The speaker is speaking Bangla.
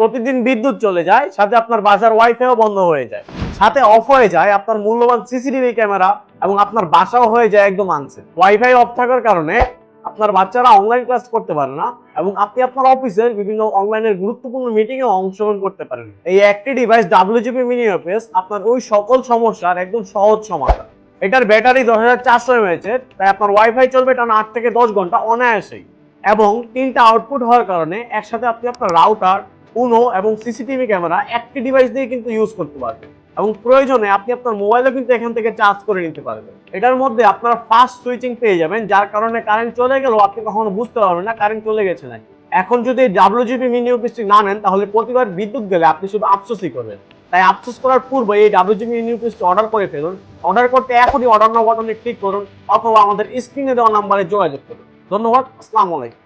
প্রতিদিন বিদ্যুৎ চলে যায়, সাথে আপনার বাসার ওয়াইফাইও বন্ধ হয়ে যায়। সাথে অফ হয়ে যায়, আপনার মূল্যবান সিসিটিভি ক্যামেরা এবং আপনার বাসাও হয়ে যায় একদম আনসে ওয়াইফাই অফ থাকার কারণে আপনার বাচ্চারা অনলাইন ক্লাস করতে পারে না এবং আপনি আপনার অফিসের বিভিন্ন অনলাইনের গুরুত্বপূর্ণ মিটিং এ অংশগ্রহণ করতে পারেন। এই একটি ডিভাইস ডাব্লিউজিপি মিনি অফিস আপনার ওই সকল সমস্যার একদম সহজ সমাধান। এটার ব্যাটারি দশ হাজার চারশো এর, তাই আপনার ওয়াইফাই চলবে টানা আট থেকে দশ ঘণ্টা অনায়াসেই। এবং তিনটা আউটপুট হওয়ার কারণে একসাথে আপনি আপনার রাউটার উনো এবং সিসিটিভি ক্যামেরা একটি ডিভাইস দিয়ে কিন্তু ইউজ করতে পারবেন এবং প্রয়োজনে আপনি আপনার মোবাইলও কিন্তু এখান থেকে চার্জ করে নিতে পারবেন। এটার মধ্যে আপনারা ফাস্ট সুইচিং পেয়ে যাবেন, যার কারণে কারেন্ট চলে গেলেও আপনি কখনো বুঝতে পারবেন না কারেন্ট চলে গেছে না এখন যদি ডাব্লিউজিপি মিনি অফিসটি না নেন, তাহলে প্রতিবার বিদ্যুৎ গেলে আপনি শুধু আফসোসই করবেন। তাই আফসোস করার পূর্বে এই ডাব্লিউজিপি মিনি অফিসটি অর্ডার করে ফেলুন। অর্ডার করতে এখনই অর্ডার নাও বাটনে ক্লিক করুন, অথবা আমাদের স্ক্রিনে দেওয়া নাম্বারে যোগাযোগ করুন। ধন্যবাদ, আসসালামু আলাইকুম।